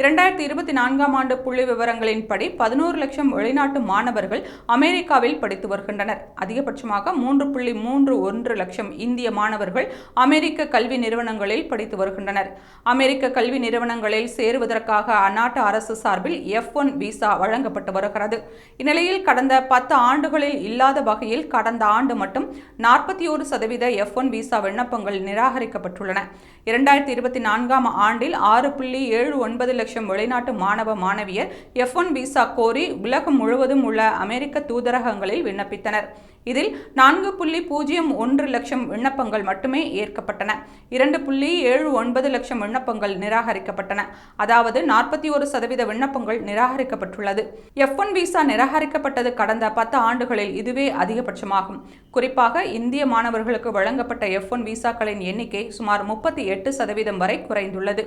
இரண்டாயிரத்தி இருபத்தி நான்காம் ஆண்டு புள்ளி விவரங்களின்படி பதினோரு லட்சம் வெளிநாட்டு மாணவர்கள் அமெரிக்காவில் படித்து வருகின்றனர். அதிகபட்சமாக மூன்று புள்ளி மூன்று ஒன்று லட்சம் இந்திய மாணவர்கள் அமெரிக்க கல்வி நிறுவனங்களில் படித்து வருகின்றனர். அமெரிக்க கல்வி நிறுவனங்களில் சேருவதற்காக அந்நாட்டு அரசு சார்பில் எஃப் ஒன் விசா வழங்கப்பட்டு வருகிறது. இந்நிலையில் கடந்த பத்து ஆண்டுகளில் இல்லாத வகையில் கடந்த ஆண்டு மட்டும் நாற்பத்தி ஒரு சதவீத எஃப் ஒன் விசா விண்ணப்பங்கள் நிராகரிக்கப்பட்டுள்ளன. இரண்டாயிரத்தி இருபத்தி நான்காம் ஆண்டில் ஆறு புள்ளி ஏழு ஒன்பது லட்சம் லட்சம் வெளிநாட்டு மாணவ மாணவியர் எஃப் ஒன் விசா கோரி உலகம் முழுவதும் உள்ள அமெரிக்க தூதரகங்களில் விண்ணப்பித்தனர். இதில் நான்கு புள்ளி பூஜ்ஜியம் ஒன்று லட்சம் விண்ணப்பங்கள் மட்டுமே ஏற்கப்பட்டன. இரண்டு புள்ளி ஏழு ஒன்பது லட்சம் விண்ணப்பங்கள் நிராகரிக்கப்பட்டன. அதாவது நாற்பத்தி ஒரு சதவீத விண்ணப்பங்கள் நிராகரிக்கப்பட்டுள்ளது. எஃப் ஒன் விசா நிராகரிக்கப்பட்டது கடந்த பத்து ஆண்டுகளில் இதுவே அதிகபட்சமாகும். குறிப்பாக இந்திய மாணவர்களுக்கு வழங்கப்பட்ட எஃப் ஒன் விசாக்களின் எண்ணிக்கை சுமார் முப்பத்தி எட்டு சதவீதம் வரை குறைந்துள்ளது.